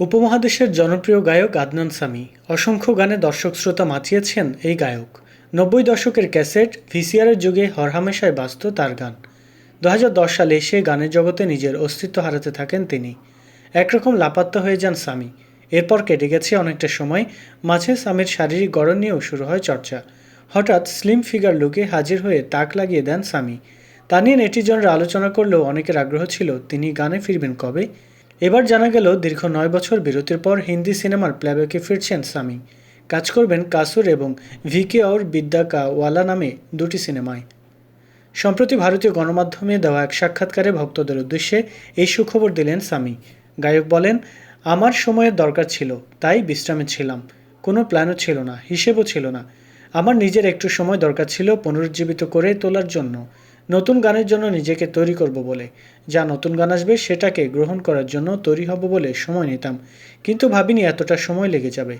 উপমহাদেশের জনপ্রিয় গায়ক আদনান সামি। অসংখ্য গানে দর্শক শ্রোতা মাতিয়েছেন এই গায়ক। নব্বই দশকের ক্যাসেট ভিসিআরের যুগে হরহামেশায় বাজত তার গান। দু হাজার দশ সালে এসে গানের জগতে নিজের অস্তিত্ব হারাতে থাকেন তিনি। একরকম লাপাত্তা হয়ে যান সামি। এরপর কেটে গেছে অনেকটা সময়। মাঝে সামির শারীরিক গড়ন নিয়েও শুরু হয় চর্চা। হঠাৎ স্লিম ফিগার লুকে হাজির হয়ে তাক লাগিয়ে দেন সামি। তা নিয়ে নেটিজনরা আলোচনা করলেও অনেকের আগ্রহ ছিল তিনি গানে ফিরবেন কবে? এবার জানা গেল, দীর্ঘ নয় বছর বিরতির পর হিন্দি সিনেমার প্ল্যাব্যাকে ফিরছেন সামি। কাজ করবেন কাসুর এবং ভিকে और বিদ্যা কা ওয়ালা নামে দুটি সিনেমায়। সম্প্রতি ভারতীয় গণমাধ্যমে দেওয়া এক সাক্ষাৎকারে ভক্তদের উদ্দেশ্যে এই সুখবর দিলেন সামি। গায়ক বলেন, আমার সময়ের দরকার ছিল, তাই বিশ্রামে ছিলাম। কোনো প্ল্যানও ছিল না, হিসেবও ছিল না। আমার নিজের একটু সময় দরকার ছিল পুনরুজ্জীবিত করে তোলার জন্য। নতুন গানের জন্য নিজেকে তৈরি করব বলে। যা নতুন গান আসবে, সেটাকে গ্রহণ করার জন্য তৈরি হব বলে সময় নিতাম। কিন্তু ভাবিনি এতটা সময় লেগে যাবে।